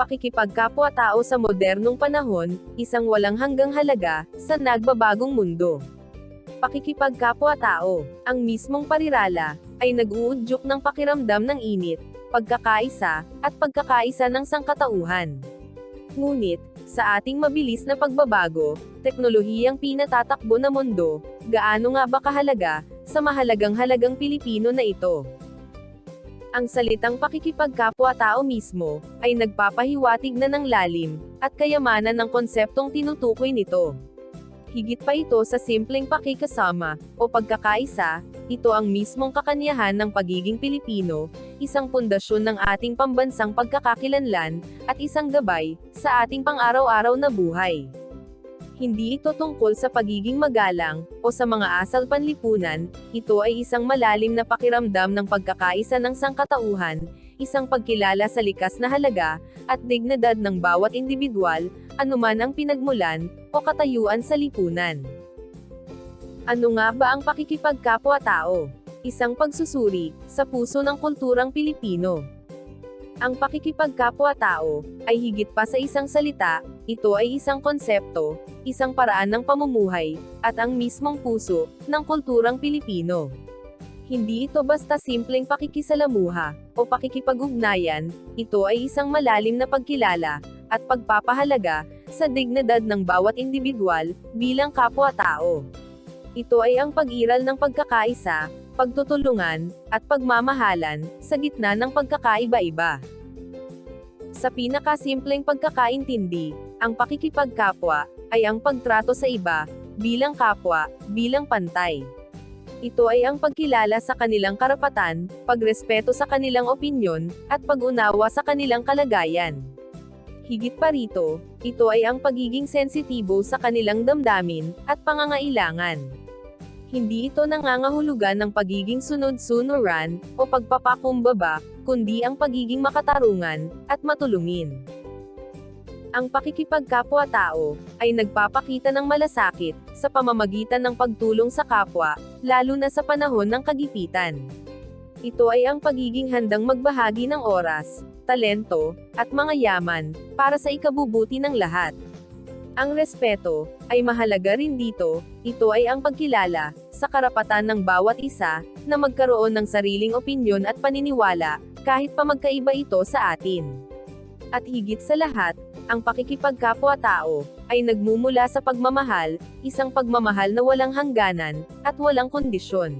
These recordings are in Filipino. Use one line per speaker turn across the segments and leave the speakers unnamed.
pakikipagkapwa-tao sa modernong panahon, isang walang hanggang halaga, sa nagbabagong mundo. Pakikipagkapwa-tao, ang mismong parirala, ay nag-uudyok ng pakiramdam ng init, pagkakaisa, at pagkakaisa ng sangkatauhan. Ngunit, sa ating mabilis na pagbabago, teknolohiyang pinatatakbo na mundo, gaano nga ba kahalaga, sa mahalagang halagang Pilipino na ito? Ang salitang pakikipagkapwa-tao mismo, ay nagpapahiwatig na ng lalim, at kayamanan ng konseptong tinutukoy nito. Higit pa ito sa simpleng pakikasama, o pagkakaisa, ito ang mismong kakanyahan ng pagiging Pilipino, isang pundasyon ng ating pambansang pagkakakilanlan, at isang gabay, sa ating pang-araw-araw na buhay. Hindi ito tungkol sa pagiging magalang, o sa mga asal panlipunan, ito ay isang malalim na pakiramdam ng pagkakaisa ng sangkatauhan, isang pagkilala sa likas na halaga, at dignidad ng bawat individual, anuman ang pinagmulan, o katayuan sa lipunan. Ano nga ba ang pakikipagkapwa-tao? Isang pagsusuri, sa puso ng kulturang Pilipino. Ang pakikipagkapwa-tao, ay higit pa sa isang salita, ito ay isang konsepto, isang paraan ng pamumuhay, at ang mismong puso, ng kulturang Pilipino. Hindi ito basta simpleng pakikisalamuha, o pakikipag-ugnayan, ito ay isang malalim na pagkilala, at pagpapahalaga, sa dignidad ng bawat individual, bilang kapwa-tao. Ito ay ang pag-iral ng pagkakaisa, pagtutulungan, at pagmamahalan, sa gitna ng pagkakaiba-iba. Sa pinakasimpleng pagkakaintindi, ang pakikipagkapwa, ay ang pagtrato sa iba, bilang kapwa, bilang pantay. Ito ay ang pagkilala sa kanilang karapatan, pagrespeto sa kanilang opinyon, at pag-unawa sa kanilang kalagayan. Higit pa rito, ito ay ang pagiging sensitibo sa kanilang damdamin, at pangangailangan. Hindi ito nangangahulugan ng pagiging sunod-sunuran, o pagpapakumbaba, kundi ang pagiging makatarungan, at matulungin. Ang pakikipagkapwa-tao, ay nagpapakita ng malasakit, sa pamamagitan ng pagtulong sa kapwa, lalo na sa panahon ng kagipitan. Ito ay ang pagiging handang magbahagi ng oras, talento, at mga yaman, para sa ikabubuti ng lahat. Ang respeto, ay mahalaga rin dito, ito ay ang pagkilala, sa karapatan ng bawat isa, na magkaroon ng sariling opinyon at paniniwala, kahit pa magkaiba ito sa atin. At higit sa lahat, ang pakikipagkapwa-tao, ay nagmumula sa pagmamahal, isang pagmamahal na walang hangganan, at walang kondisyon.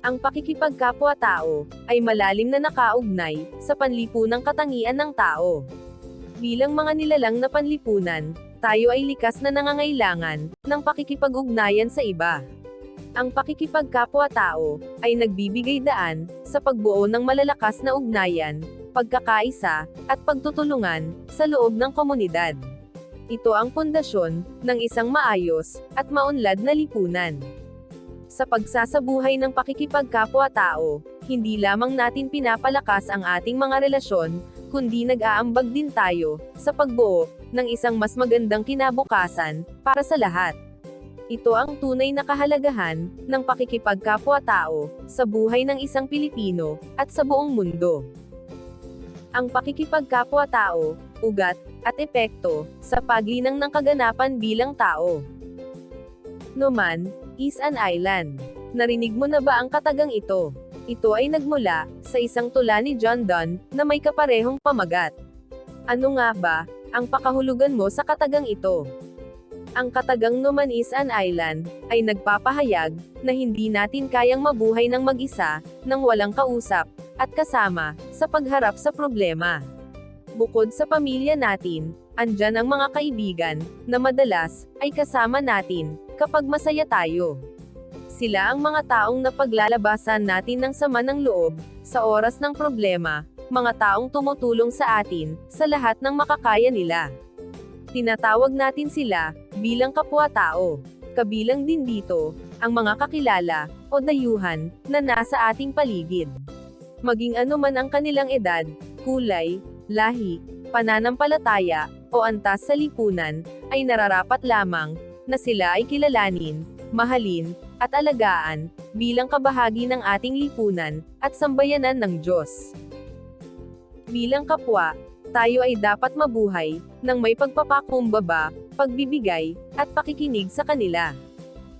Ang pakikipagkapwa-tao, ay malalim na nakaugnay, sa panlipunang katangian ng tao. Bilang mga nilalang na panlipunan, tayo ay likas na nangangailangan, ng pakikipag-ugnayan sa iba. Ang pakikipagkapwa-tao, ay nagbibigay daan, sa pagbuo ng malalakas na ugnayan, pagkakaisa, at pagtutulungan, sa loob ng komunidad. Ito ang pundasyon, ng isang maayos, at maunlad na lipunan. Sa pagsasabuhay ng pakikipagkapwa-tao, hindi lamang natin pinapalakas ang ating mga relasyon, kundi nag-aambag din tayo, sa pagbuo, ng isang mas magandang kinabukasan, para sa lahat. Ito ang tunay na kahalagahan, ng pakikipagkapwa-tao, sa buhay ng isang Pilipino, at sa buong mundo. Ang pakikipagkapwa-tao, ugat, at epekto, sa paglinang ng kaganapan bilang tao. Noman, is an island. Narinig mo na ba ang katagang ito? Ito ay nagmula, sa isang tula ni John Donne, na may kaparehong pamagat. Ano nga ba, ang pakahulugan mo sa katagang ito? Ang katagang Numan is an island, ay nagpapahayag, na hindi natin kayang mabuhay ng mag-isa, nang walang kausap, at kasama, sa pagharap sa problema. Bukod sa pamilya natin, andyan ang mga kaibigan, na madalas, ay kasama natin, kapag masaya tayo. Sila ang mga taong napaglalabasan natin ng sama ng loob, sa oras ng problema, mga taong tumutulong sa atin, sa lahat ng makakaya nila. Tinatawag natin sila, bilang kapwa-tao. Kabilang din dito, ang mga kakilala, o dayuhan, na nasa ating paligid. Maging ano man ang kanilang edad, kulay, lahi, pananampalataya, o antas sa lipunan, ay nararapat lamang, na sila ay kilalanin, mahalin, at alagaan, bilang kabahagi ng ating lipunan, at sambayanan ng Diyos. Bilang kapwa, tayo ay dapat mabuhay, ng may pagpapakumbaba, pagbibigay, at pakikinig sa kanila.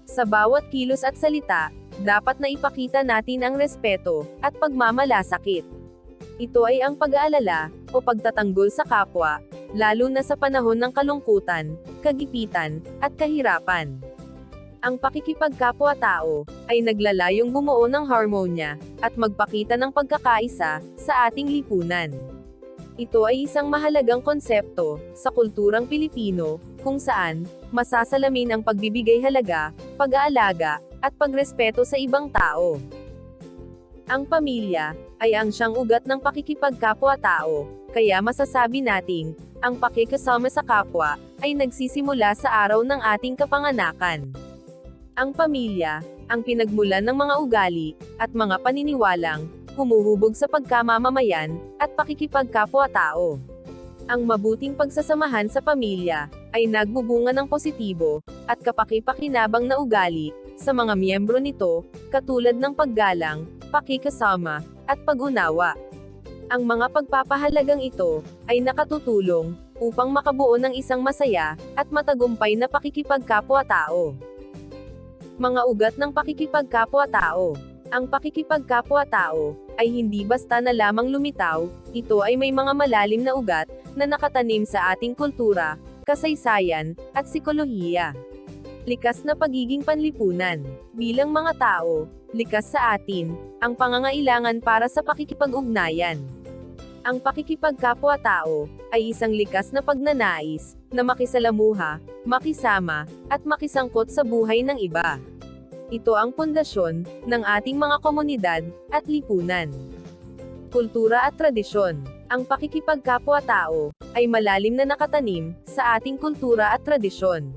Sa bawat kilos at salita, dapat na ipakita natin ang respeto, at pagmamalasakit. Ito ay ang pag-aalala, o pagtatanggol sa kapwa, lalo na sa panahon ng kalungkutan, kagipitan, at kahirapan. Ang pakikipagkapwa-tao, ay naglalayong bumuo ng harmonya, at magpakita ng pagkakaisa, sa ating lipunan. Ito ay isang mahalagang konsepto, sa kulturang Pilipino, kung saan, masasalamin ang pagbibigay halaga, pag-aalaga, at pagrespeto sa ibang tao. Ang pamilya, ay ang siyang ugat ng pakikipagkapwa-tao, kaya masasabi nating, ang pakikasama sa kapwa, ay nagsisimula sa araw ng ating kapanganakan. Ang pamilya, ang pinagmulan ng mga ugali, at mga paniniwalang, humuhubog sa pagkamamamayan, at pakikipagkapwa-tao. Ang mabuting pagsasamahan sa pamilya, ay nagbubunga ng positibo, at kapakipakinabang na ugali, sa mga miyembro nito, katulad ng paggalang, pakikasama, at pag-unawa. Ang mga pagpapahalagang ito, ay nakatutulong, upang makabuo ng isang masaya, at matagumpay na pakikipagkapwa-tao. Mga ugat ng pakikipagkapwa-tao ang pakikipagkapwa-tao, ay hindi basta na lamang lumitaw, ito ay may mga malalim na ugat, na nakatanim sa ating kultura, kasaysayan, at sikolohiya. Likas na pagiging panlipunan. Bilang mga tao, likas sa atin, ang pangangailangan para sa pakikipag-ugnayan. Ang pakikipagkapwa-tao, ay isang likas na pagnanais, na makisalamuha, makisama, at makisangkot sa buhay ng iba. Ito ang pundasyon ng ating mga komunidad at lipunan. Kultura at tradisyon. Ang pakikipagkapwa-tao ay malalim na nakatanim sa ating kultura at tradisyon.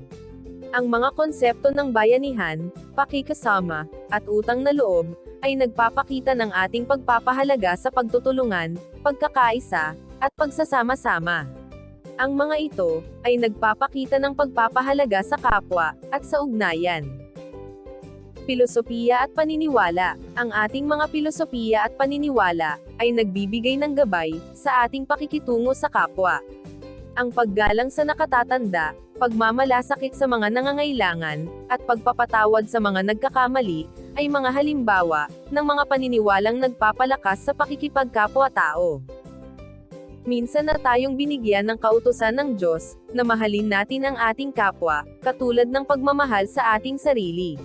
Ang mga konsepto ng bayanihan, pakikasama, at utang na loob ay nagpapakita ng ating pagpapahalaga sa pagtutulungan, pagkakaisa, at pagsasama-sama. Ang mga ito ay nagpapakita ng pagpapahalaga sa kapwa at sa ugnayan. Pilosopiya at paniniwala. Ang ating mga pilosopiya at paniniwala ay nagbibigay ng gabay sa ating pakikitungo sa kapwa. Ang paggalang sa nakatatanda, pagmamalasakit sa mga nangangailangan, at pagpapatawad sa mga nagkakamali, ay mga halimbawa ng mga paniniwalang nagpapalakas sa pakikipagkapwa-tao. Minsan na tayong binigyan ng kautusan ng Diyos, na mahalin natin ang ating kapwa, katulad ng pagmamahal sa ating sarili.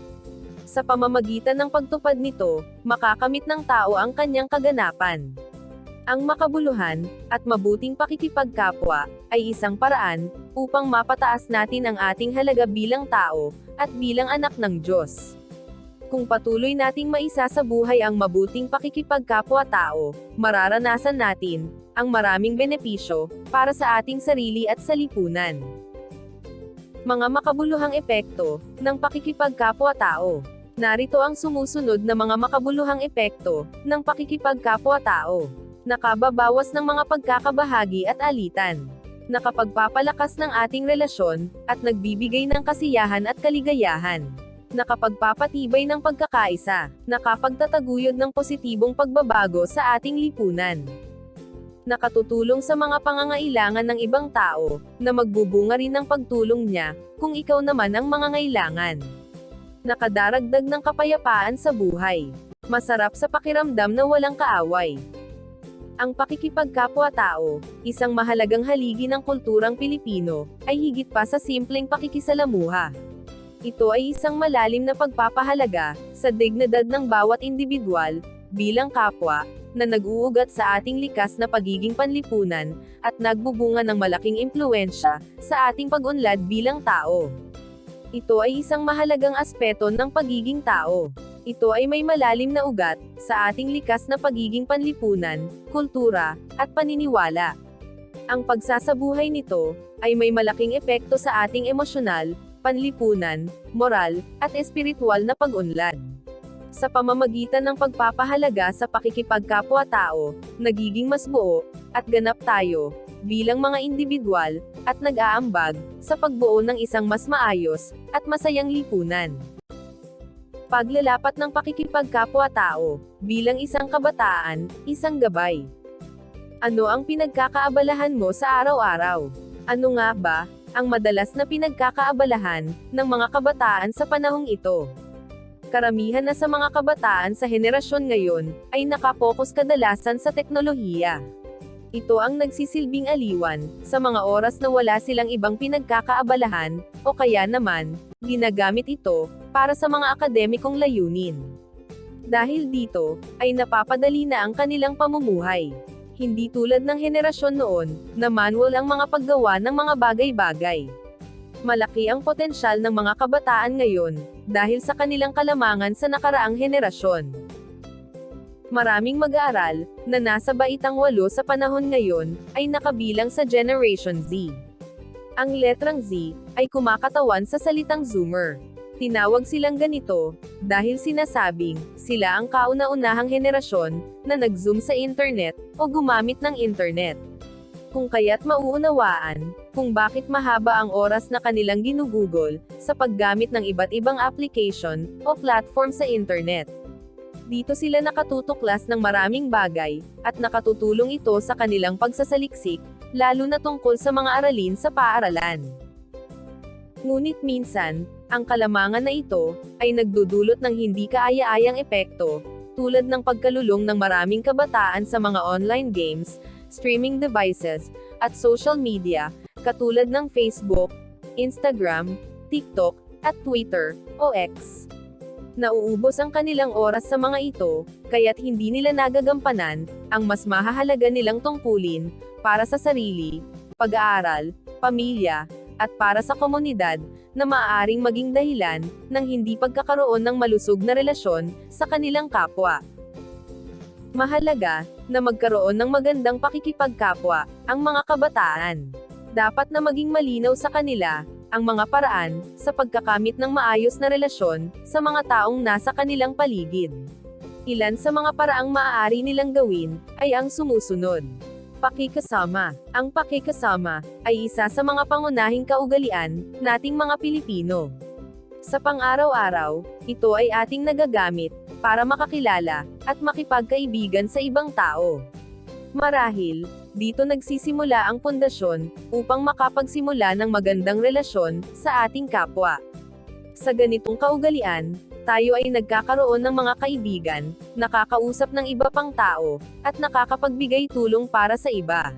Sa pamamagitan ng pagtupad nito, makakamit ng tao ang kanyang kaganapan. Ang makabuluhan, at mabuting pakikipagkapwa, ay isang paraan, upang mapataas natin ang ating halaga bilang tao, at bilang anak ng Diyos. Kung patuloy nating maisa sa buhay ang mabuting pakikipagkapwa-tao, mararanasan natin, ang maraming benepisyo, para sa ating sarili at sa lipunan. Mga makabuluhang epekto, ng pakikipagkapwa-tao. Narito ang sumusunod na mga makabuluhang epekto, ng pakikipagkapwa-tao. Nakababawas ng mga pagkakabahagi at alitan. Nakapagpapalakas ng ating relasyon, at nagbibigay ng kasiyahan at kaligayahan. Nakapagpapatibay ng pagkakaisa. Nakapagtataguyod ng positibong pagbabago sa ating lipunan nakatutulong sa mga pangangailangan ng ibang tao, na magbubunga rin ng pagtulong niya, kung ikaw naman ang mangangailangan. Nakadaragdag ng kapayapaan sa buhay. Masarap sa pakiramdam na walang kaaway. Ang pakikipagkapwa-tao, isang mahalagang haligi ng kulturang Pilipino, ay higit pa sa simpleng pakikisalamuha. Ito ay isang malalim na pagpapahalaga, sa dignidad ng bawat individual, bilang kapwa, na nag-uugat sa ating likas na pagiging panlipunan, at nagbubunga ng malaking impluensya, sa ating pag-unlad bilang tao. Ito ay isang mahalagang aspeto ng pagiging tao. Ito ay may malalim na ugat sa ating likas na pagiging panlipunan, kultura, at paniniwala. Ang pagsasabuhay nito ay may malaking epekto sa ating emosyonal, panlipunan, moral, at espiritual na pag-unlad. Sa pamamagitan ng pagpapahalaga sa pakikipagkapwa-tao, nagiging mas buo, at ganap tayo, bilang mga individual, at nag-aambag, sa pagbuo ng isang mas maayos, at masayang lipunan. Paglalapat ng pakikipagkapwa-tao, bilang isang kabataan, isang gabay. Ano ang pinagkakaabalahan mo sa araw-araw? Ano nga ba, ang madalas na pinagkakaabalahan, ng mga kabataan sa panahong ito? Karamihan na sa mga kabataan sa henerasyon ngayon, ay nakapokus kadalasan sa teknolohiya. Ito ang nagsisilbing aliwan, sa mga oras na wala silang ibang pinagkakaabalahan, o kaya naman, ginagamit ito, para sa mga akademikong layunin. Dahil dito, ay napapadali na ang kanilang pamumuhay. Hindi tulad ng henerasyon noon, na manual ang mga paggawa ng mga bagay-bagay. Malaki ang potensyal ng mga kabataan ngayon, dahil sa kanilang kalamangan sa nakaraang henerasyon. Maraming mag-aaral, na nasa baitang walo sa panahon ngayon, ay nakabilang sa Generation Z. Ang letrang Z, ay kumakatawan sa salitang Zoomer. Tinawag silang ganito, dahil sinasabing, sila ang kauna-unahang henerasyon, na nag-zoom sa internet, o gumamit ng internet. Kung kaya't mauunawaan, kung bakit mahaba ang oras na kanilang ginugugol, sa paggamit ng iba't ibang application, o platform sa internet. Dito sila nakatutuklas ng maraming bagay, at nakatutulong ito sa kanilang pagsasaliksik, lalo na tungkol sa mga aralin sa paaralan. Ngunit minsan, ang kalamangan na ito, ay nagdudulot ng hindi kaaya-ayang epekto, tulad ng pagkalulong ng maraming kabataan sa mga online games, streaming devices, at social media, katulad ng Facebook, Instagram, TikTok, at Twitter, o X. Nauubos ang kanilang oras sa mga ito, kaya't hindi nila nagagampanan, ang mas mahahalaga nilang tungkulin, para sa sarili, pag-aaral, pamilya, at para sa komunidad, na maaaring maging dahilan, ng hindi pagkakaroon ng malusog na relasyon, sa kanilang kapwa. Mahalaga, na magkaroon ng magandang pakikipagkapwa, ang mga kabataan. Dapat na maging malinaw sa kanila, ang mga paraan, sa pagkakamit ng maayos na relasyon, sa mga taong nasa kanilang paligid. Ilan sa mga paraang maaari nilang gawin, ay ang sumusunod. Pakikasama. Ang pakikasama, ay isa sa mga pangunahing kaugalian, nating mga Pilipino. Sa pang-araw-araw, ito ay ating nagagamit, para makakilala, at makipagkaibigan sa ibang tao. Marahil, dito nagsisimula ang pundasyon, upang makapagsimula ng magandang relasyon, sa ating kapwa. Sa ganitong kaugalian, tayo ay nagkakaroon ng mga kaibigan, nakakausap ng iba pang tao, at nakakapagbigay tulong para sa iba.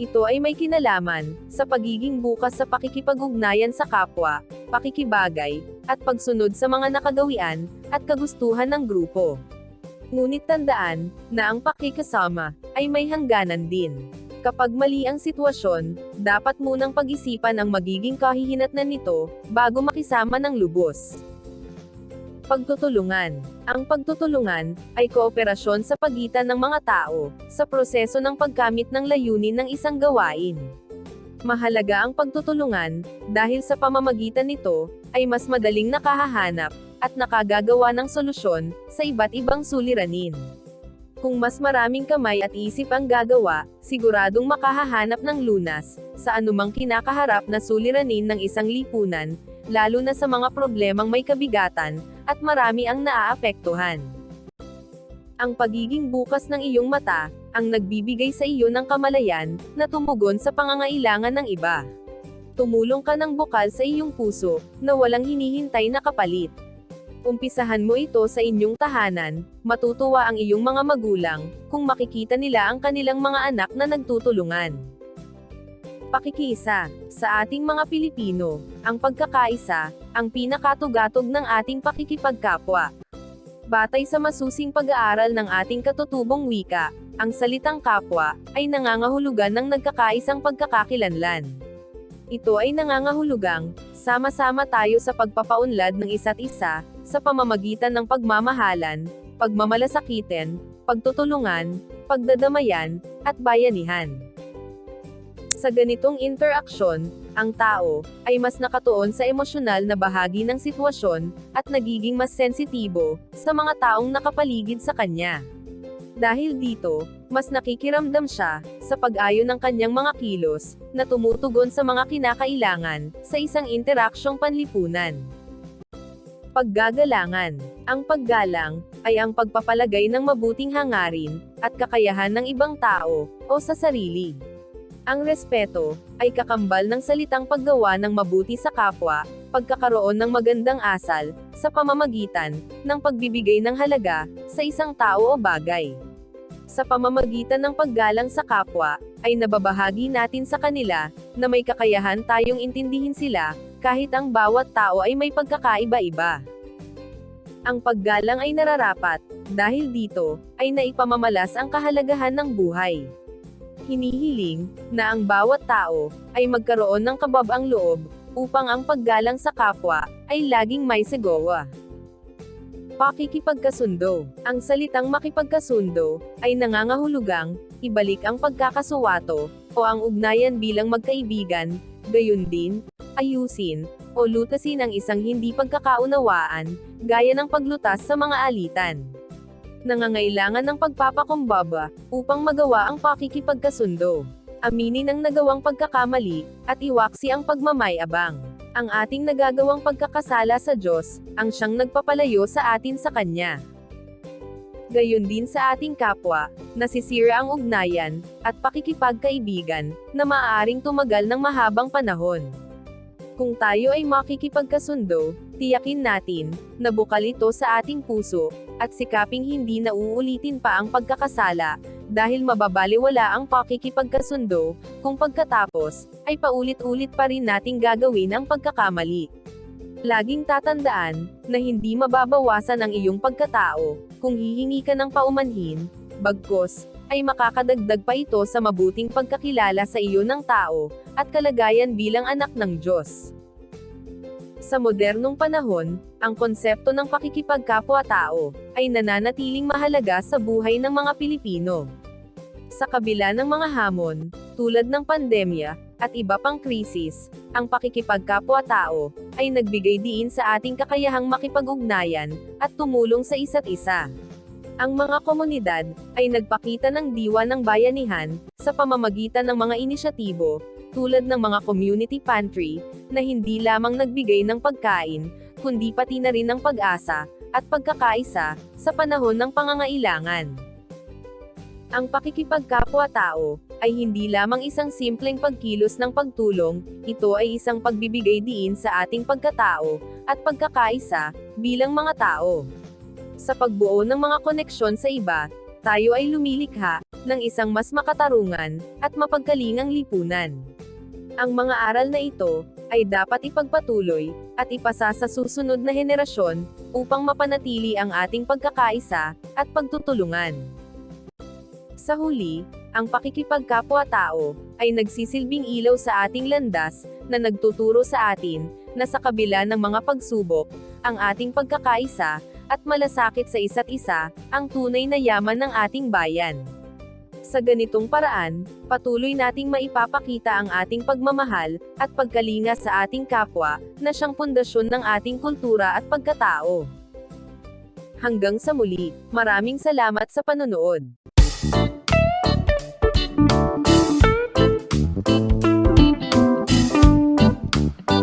Ito ay may kinalaman, sa pagiging bukas sa pakikipag-ugnayan sa kapwa, pakikibagay, at pagsunod sa mga nakagawian, at kagustuhan ng grupo. Ngunit tandaan, na ang pakikasama, ay may hangganan din. Kapag mali ang sitwasyon, dapat munang pag-isipan ang magiging kahihinatnan nito, bago makisama ng lubos. Pagtutulungan. Ang pagtutulungan, ay kooperasyon sa pagitan ng mga tao, sa proseso ng pagkamit ng layunin ng isang gawain. Mahalaga ang pagtutulungan, dahil sa pamamagitan nito, ay mas madaling nakahahanap, at nakagagawa ng solusyon, sa iba't ibang suliranin. Kung mas maraming kamay at isip ang gagawa, siguradong makahahanap ng lunas, sa anumang kinakaharap na suliranin ng isang lipunan, lalo na sa mga problemang may kabigatan, at marami ang naaapektuhan. Ang pagiging bukas ng iyong mata, ang nagbibigay sa iyo ng kamalayan, na tumugon sa pangangailangan ng iba. Tumulong ka ng bukal sa iyong puso, na walang hinihintay na kapalit. Umpisahan mo ito sa inyong tahanan, matutuwa ang iyong mga magulang, kung makikita nila ang kanilang mga anak na nagtutulungan. Pakikiisa. Sa ating mga Pilipino, ang pagkakaisa, ang pinakatugatog ng ating pakikipagkapwa. Batay sa masusing pag-aaral ng ating katutubong wika, ang salitang kapwa, ay nangangahulugan ng nagkakaisang pagkakakilanlan. Ito ay nangangahulugang, sama-sama tayo sa pagpapaunlad ng isa't isa, sa pamamagitan ng pagmamahalan, pagmamalasakitin, pagtutulungan, pagdadamayan, at bayanihan. Sa ganitong interaksyon, ang tao ay mas nakatuon sa emosyonal na bahagi ng sitwasyon at nagiging mas sensitibo sa mga taong nakapaligid sa kanya. Dahil dito, mas nakikiramdam siya sa pag-ayon ng kanyang mga kilos na tumutugon sa mga kinakailangan sa isang interaksyong panlipunan. Paggagalangan Ang paggalang ay ang pagpapalagay ng mabuting hangarin at kakayahan ng ibang tao o sa sarili. Ang respeto ay kakambal ng salitang paggawa ng mabuti sa kapwa, pagkakaroon ng magandang asal, sa pamamagitan ng pagbibigay ng halaga sa isang tao o bagay. Sa pamamagitan ng paggalang sa kapwa, ay nababahagi natin sa kanila na may kakayahan tayong intindihin sila, kahit ang bawat tao ay may pagkakaiba-iba. Ang paggalang ay nararapat, dahil dito, ay naipamamalas ang kahalagahan ng buhay hinihiling na ang bawat tao ay magkaroon ng kababang loob upang ang paggalang sa kapwa ay laging may segowa. Pakikipagkasundo. Ang salitang makipagkasundo ay nangangahulugang ibalik ang pagkakasuwato o ang ugnayan bilang magkaibigan, gayon din, ayusin, o lutasin ang isang hindi pagkakaunawaan, gaya ng paglutas sa mga alitan nangangailangan ng pagpapakumbaba upang magawa ang pakikipagkasundo. Aminin ang nagawang pagkakamali at iwaksi ang pagmamayabang. Ang ating nagagawang pagkakasala sa Diyos ang siyang nagpapalayo sa atin sa Kanya. Gayon din sa ating kapwa, nasisira ang ugnayan at pakikipagkaibigan na maaaring tumagal ng mahabang panahon. Kung tayo ay makikipagkasundo, tiyakin natin na bukal ito sa ating puso at sikaping hindi na uulitin pa ang pagkakasala dahil mababaliwala ang pakikipagkasundo kung pagkatapos ay paulit-ulit pa rin nating gagawin ang pagkakamali. Laging tatandaan na hindi mababawasan ang iyong pagkatao kung hihingi ka ng paumanhin, bagkos ay makakadagdag pa ito sa mabuting pagkakilala sa iyo ng tao, at kalagayan bilang anak ng Diyos. Sa modernong panahon, ang konsepto ng pakikipagkapwa-tao ay nananatiling mahalaga sa buhay ng mga Pilipino. Sa kabila ng mga hamon, tulad ng pandemya, at iba pang krisis, ang pakikipagkapwa-tao ay nagbigay diin sa ating kakayahang makipag-ugnayan at tumulong sa isa't isa. Ang mga komunidad ay nagpakita ng diwa ng bayanihan sa pamamagitan ng mga inisyatibo tulad ng mga community pantry na hindi lamang nagbigay ng pagkain, kundi pati na rin ng pag-asa at pagkakaisa sa panahon ng pangangailangan. Ang pakikipagkapwa-tao ay hindi lamang isang simpleng pagkilos ng pagtulong, ito ay isang pagbibigay diin sa ating pagkatao at pagkakaisa bilang mga tao. Sa pagbuo ng mga koneksyon sa iba, tayo ay lumilikha ng isang mas makatarungan at mapagkalingang lipunan. Ang mga aral na ito ay dapat ipagpatuloy at ipasa sa susunod na henerasyon upang mapanatili ang ating pagkakaisa at pagtutulungan. Sa huli, ang pakikipagkapwa-tao ay nagsisilbing ilaw sa ating landas na nagtuturo sa atin na sa kabila ng mga pagsubok, ang ating pagkakaisa at malasakit sa isa't isa, ang tunay na yaman ng ating bayan. Sa ganitong paraan, patuloy nating maipapakita ang ating pagmamahal at pagkalinga sa ating kapwa na siyang pundasyon ng ating kultura at pagkatao. Hanggang sa muli, maraming salamat sa panonood.